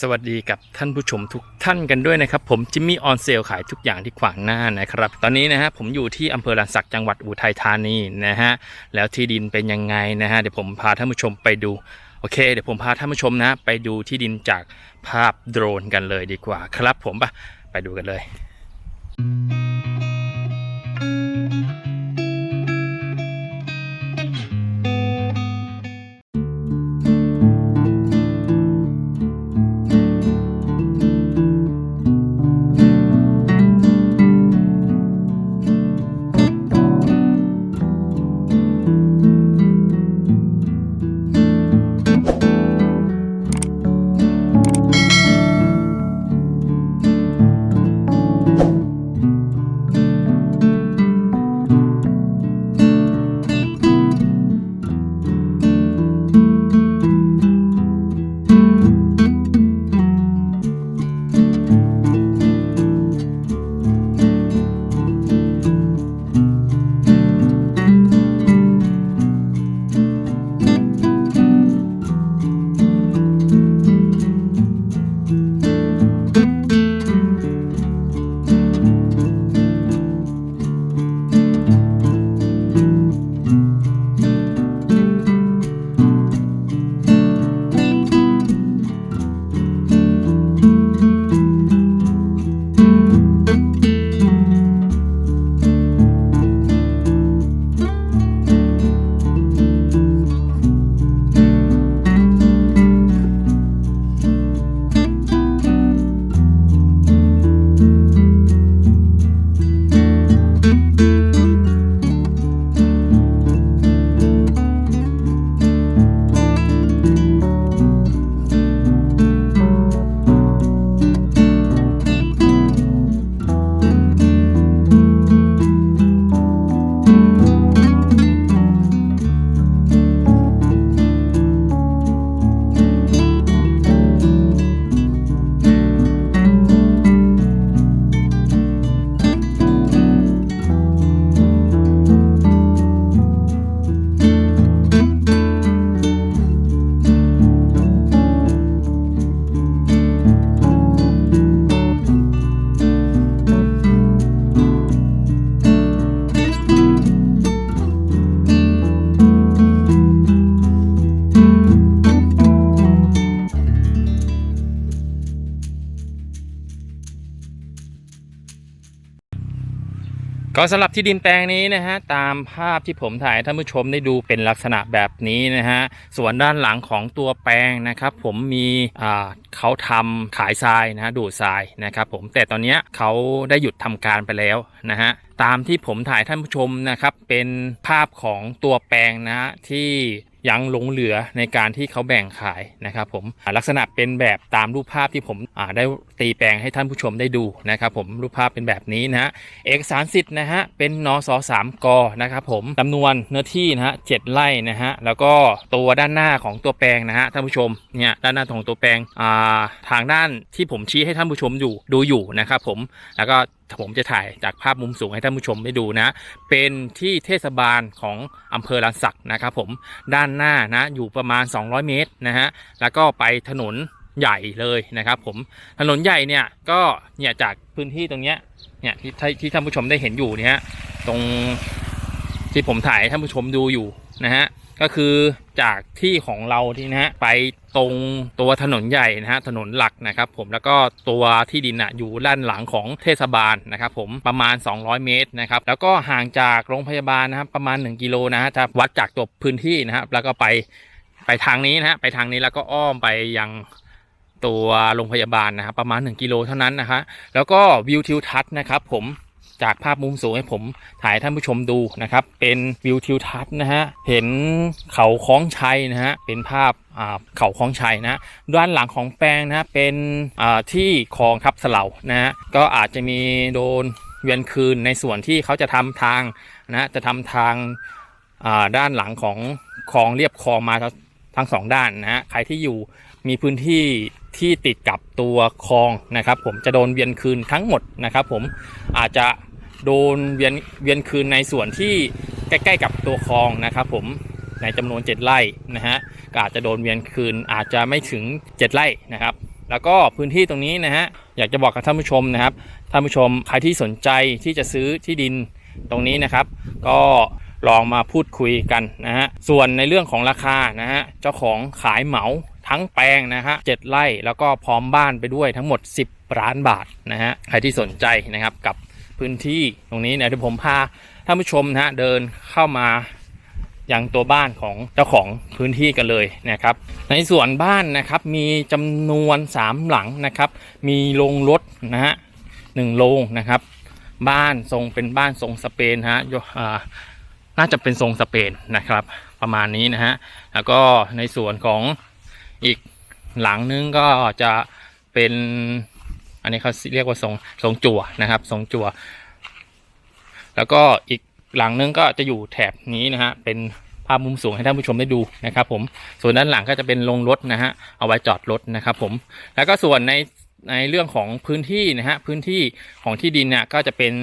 สวัสดีกับท่านผู้ชมทุกท่านกันด้วยนะครับ ผมจิมมี่ออนเซลขายทุกอย่างที่ขวางหน้านะครับ ตอนนี้นะฮะผมอยู่ที่อำเภอลานสักจังหวัดอุทัยธานีนะฮะแล้วที่ดินเป็นยังไงนะฮะเดี๋ยวผมพาท่านผู้ชมไปดูโอเคเดี๋ยวผมพาท่านผู้ชมนะ ไปดูที่ดินจากภาพโดรนกันเลยดีกว่าครับผมปะไปดูกันเลย ก็สำหรับที่ดินแปลงนี้นะฮะตามภาพที่ผมถ่ายท่านผู้ชมได้ดูเป็นลักษณะแบบนี้นะฮะส่วนด้านหลังของตัวแปลงนะครับ ผมมีอ่าเขาทำขายทรายนะะดูดทรายนะครับผมแต่ตอนนี้เขาได้หยุดทำการไปแล้วนะฮะตามที่ผมถ่ายท่านผู้ชมนะครับเป็นภาพของตัวแปลงนะฮะที่ ยังหลงเหลือในการที่เขาแบ่งขายนะครับผมลักษณะเป็นแบบตามรูปภาพที่ผมได้ตีแปลงให้ท่านผู้ชมได้ดูนะครับผมรูปภาพเป็นแบบนี้นะฮะเอกสารสิทธิ์นะฮะเป็นนสสามกนะครับผมจำนวนเนื้อที่นะฮะเจ็ดไร่นะฮะแล้วก็ตัวด้านหน้าของตัวแปลงนะฮะท่านผู้ชมเนี่ยด้านหน้าของตัวแปลงทางด้านที่ผมชี้ให้ท่านผู้ชมอยู่ดูอยู่นะครับผมแล้วก็ ผมจะถ่ายจากภาพมุมสูงให้ท่านผู้ชมได้ดูนะ เป็นที่เทศบาลของอำเภอลานสักนะครับผมด้านหน้านะอยู่ประมาณ 200 เมตรนะฮะแล้วก็ไปถนนใหญ่เลยนะครับผมถนนใหญ่เนี่ยก็เนี่ยจากพื้นที่ตรงเนี้ยเนี่ยที่ที่ท่านผู้ชมได้เห็นอยู่เนี่ยตรง ที่ผมถ่ายท่านผู้ชมดูอยู่นะฮะก็คือจากที่ของเราที่นะฮะไปตรงตัวถนนใหญ่นะฮะถนนหลักนะครับ ผมแล้วก็ตัวที่ดินอะอยู่ด้านหลังของเทศบาลนะครับ ผมประมาณ 200 เมตรนะครับแล้วก็ห่างจากโรงพยาบาลนะครับประมาณ 1 กิโลนะฮะถ้าวัดจากตัวพื้นที่นะครับแล้วก็ไปไปทางนี้นะฮะไปทางนี้แล้วก็อ้อมไปยังตัวโรงพยาบาลนะครับประมาณ 1 กิโลเท่านั้นนะคะแล้วก็วิวทิวทัศน์นะครับ ผม จากภาพมุมสูงให้ผมถ่ายท่านผู้ชมดูนะครับ เป็นวิวทิวทัศน์นะฮะ เห็นเขาคล้องชัยนะฮะ เป็นภาพเขาคล้องชัยนะด้านหลังของแปลงนะเป็นที่คลองทับสเลานะฮะ ก็อาจจะมีโดนเวียนคืนในส่วนที่เขาจะทำทางนะจะทำทางด้านหลังของคลองเรียบคลองมา ทั้งสองด้านนะฮะใครที่อยู่มีพื้นที่ที่ติดกับตัวคลองนะครับ ผมจะโดนเวียนคืนทั้งหมดนะครับ ผมอาจจะโดนเวียนเวียนคืนในส่วนที่ใกล้ๆกับตัวคลองนะครับ ผมในจำนวน 7ไร่นะฮะก็อาจจะโดนเวียนคืนอาจจะไม่ถึง 7ไร่นะครับแล้วก็พื้นที่ตรงนี้นะฮะอยากจะบอกกับท่านผู้ชมนะครับท่านผู้ชมใครที่สนใจที่จะซื้อที่ดินตรงนี้นะครับ ก็ ลองมาพูดคุยกันนะฮะส่วนในเรื่องของราคานะฮะเจ้าของขายเหมาทั้งแปลงนะฮะเจ็ดไร่แล้วก็พร้อมบ้านไปด้วยทั้งหมด 10 ล้านบาทนะฮะใครที่สนใจนะครับกับพื้นที่ตรงนี้เนะที่ผมพาท่านผู้ชมนะฮะเดินเข้ามายังตัวบ้านของเจ้าของพื้นที่กันเลยนะครับ ในส่วนบ้านนะครับมีจำนวน 3 หลังนะครับ มีโรงรถนะฮะหนึ่งโรงนะครับ บ้านทรงเป็นบ้านทรงสเปนฮะยอา น่าจะเป็นทรงสเปนนะครับ ประมาณนี้นะฮะแล้วก็ในส่วนของอีกหลังนึงก็จะเป็น อันนี้เขาเรียกว่าทรงทรงจั่วนะครับ ทรงจั่วแล้วก็อีกหลังนึงก็จะอยู่แถบนี้นะฮะเป็นภาพมุมสูงให้ท่านผู้ชมได้ดูนะครับผมส่วนด้านหลังก็จะเป็นโรงรถนะฮะเอาไว้จอดรถนะครับผมแล้วก็ส่วนใน ในเรื่องของพื้นที่นะฮะพื้นที่ของที่ดินเนี่ยก็จะเป็น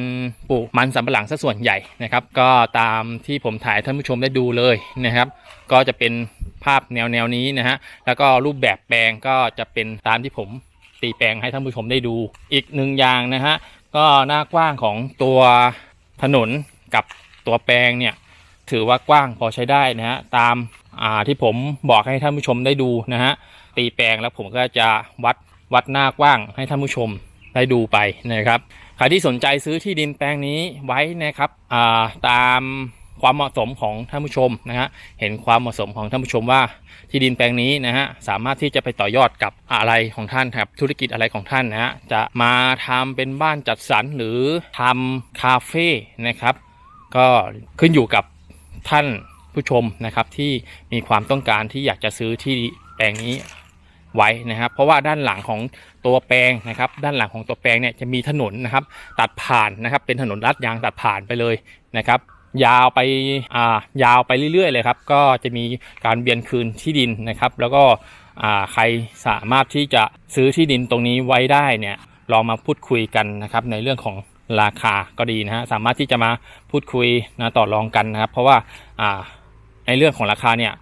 ปลูกมันสำปะหลังซะส่วนใหญ่นะครับ ก็ตามที่ผมถ่ายท่านผู้ชมได้ดูเลยนะครับ ก็จะเป็นภาพแนวแนวนี้นะฮะแล้วก็รูปแบบแปลงก็จะเป็นตามที่ผมตีแปลงให้ท่านผู้ชมได้ดูอีกหนึ่งอย่างนะฮะก็หน้ากว้างของตัวถนนกับตัวแปลงเนี่ยถือว่ากว้างพอใช้ได้นะฮะตามที่ผมบอกให้ท่านผู้ชมได้ดูนะฮะตีแปลงแล้วผมก็จะวัด วัดหน้ากว้างให้ท่านผู้ชมได้ดูไปนะครับใครที่สนใจซื้อที่ดินแปลงนี้ไว้นะครับาตามความเหมาะสมของท่านผู้ชมนะฮะเห็นความเหมาะสมของท่านผู้ชมว่าที่ดินแปลงนี้นะฮะสามารถที่จะไปต่อยอดกับอะไรของท่านครับธุรกิจอะไรของท่านนะฮะจะมาทำเป็นบ้านจัดสรรหรือทำคาเฟ่นะครับ ก็ขึ้นอยู่กับท่านผู้ชมนะครับที่มีความต้องการที่อยากจะซื้อที่แปลงนี้ ไว้นะครับ เพราะว่าด้านหลังของตัวแปลงนะครับ ด้านหลังของตัวแปลงเนี่ยจะมีถนนนะครับ ตัดผ่านนะครับเป็นถนนลาดยางตัดผ่านไปเลยนะครับยาวไปอ่ายาวไปเรื่อยๆเลยครับ ก็จะมีการเบียนคืนที่ดินนะครับ แล้วก็อ่าใครสามารถที่จะซื้อที่ดินตรงนี้ไว้ได้เนี่ยลองมาพูดคุยกันนะครับในเรื่องของราคาก็ดีนะฮะสามารถที่จะมาพูดคุยนะต่อรองกันนะครับ เพราะว่าอ่าในเรื่องของราคาเนี่ย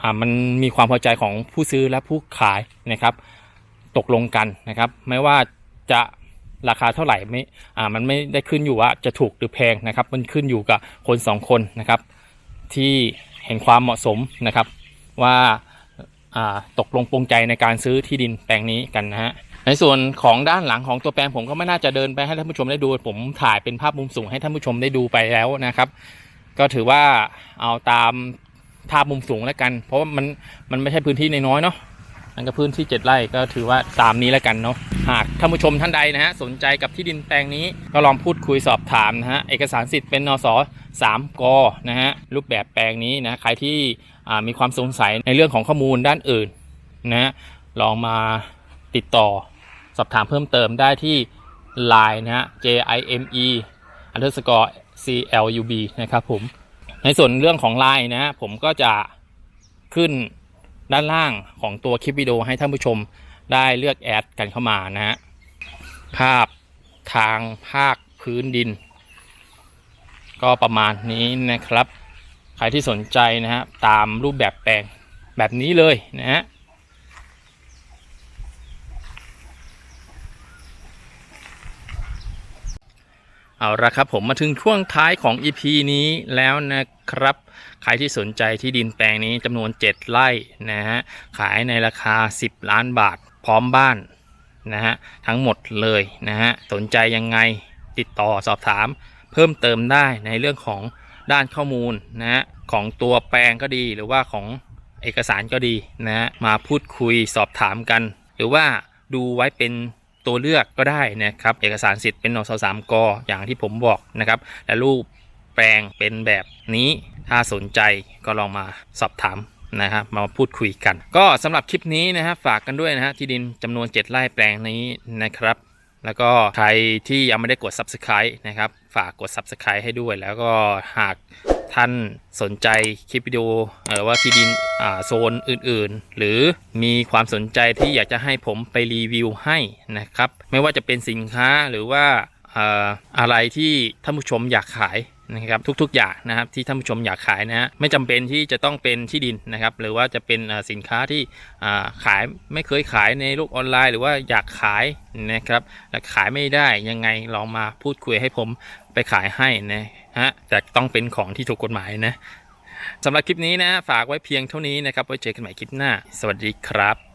อ่ามันมีความพอใจของผู้ซื้อและผู้ขายนะครับ ตกลงกันนะครับ ไม่ว่าจะราคาเท่าไหร่ไม่อ่ามันไม่ได้ขึ้นอยู่ว่าจะถูกหรือแพงนะครับ มันขึ้นอยู่กับคนสองคนนะครับ ที่เห็นความเหมาะสมนะครับ ว่าอ่าตกลงปรงใจในการซื้อที่ดินแปลงนี้กันนะฮะในส่วนของด้านหลังของตัวแปลงผมก็ไม่น่าจะเดินไปให้ท่านผู้ชมได้ดู ผมถ่ายเป็นภาพมุมสูงให้ท่านผู้ชมได้ดูไปแล้วนะครับ ก็ถือว่าเอาตาม ภาพมุมสูงแล้วกัน เพราะว่ามันมันไม่ใช่พื้นที่ในน้อยเนาะนั่นก็พื้นที่ 7ไร่ก็ถือว่าตามนี้แล้วกันเนาะหากท่านผู้ชมท่านใดนะฮะสนใจกับที่ดินแปลงนี้ก็ลองพูดคุยสอบถามนะฮะเอกสารสิทธิ์เป็นนส3กนะฮะรูปแบบแปลงนี้นะใครที่มีความสงสัยในเรื่องของข้อมูลด้านอื่นนะฮะลองมาติดต่อสอบถามเพิ่มเติมได้ที่ Line นะฮะ J I M E underscore C L U B นะครับผม ในส่วนเรื่องของไลน์นะฮะผมก็จะขึ้นด้านล่างของตัวคลิปวิดีโอให้ท่านผู้ชมได้เลือกแอดกันเข้ามานะฮะภาพทางภาคพื้นดิน ก็ประมาณนี้นะครับ ใครที่สนใจนะฮะตามรูปแบบแปลงแบบนี้เลยนะฮะ เอาละครับผมมาถึงช่วงท้ายของ EP นี้แล้วนะครับ ใครที่สนใจที่ดินแปลงนี้จำนวน 7 ไร่นะฮะขายในราคา 10 ล้านบาทพร้อมบ้านนะฮะทั้งหมดเลยนะฮะสนใจยังไงติดต่อสอบถาม เพิ่มเติมได้ในเรื่องของด้านข้อมูลนะฮะของตัวแปลงก็ดีหรือว่าของเอกสารก็ดีนะฮะมาพูดคุยสอบถามกัน หรือว่าดูไว้เป็น ตัวเลือกก็ได้นะครับเอกสารสิทธิ์เป็นนสสามกอย่างที่ผมบอกนะครับและรูปแปลงเป็นแบบนี้ถ้าสนใจก็ลองมาสอบถามนะครับมาพูดคุยกัน ก็สำหรับคลิปนี้นะฮะฝากกันด้วยนะฮะที่ดินจำนวน 7 ไร่แปลงนี้นะครับ แล้วก็ใครที่ยังไม่ได้กด subscribe นะครับ ฝากกด subscribe ให้ด้วย แล้วก็หาก ท่านสนใจคลิปวิดีโอหรือว่าที่ดินโซนอื่นๆ หรือมีความสนใจที่อยากจะให้ผมไปรีวิวให้นะครับ ไม่ว่าจะเป็นสินค้าหรือว่าอะไรที่ท่านผู้ชมอยากขาย นะครับทุกๆอย่างนะครับที่ท่านผู้ชมอยากขายนะฮะไม่จำเป็นที่จะต้องเป็นที่ดินนะครับหรือว่าจะเป็นสินค้าที่ขายไม่เคยขายในโลกออนไลน์ หรือว่าอยากขายนะครับแต่ขายไม่ได้ยังไงลองมาพูดคุยให้ผมไปขายให้นะฮะแต่ต้องเป็นของที่ถูกกฎหมายนะสำหรับคลิปนี้นะฝากไว้เพียงเท่านี้นะครับไว้เจอกันใหม่คลิปหน้า สวัสดีครับ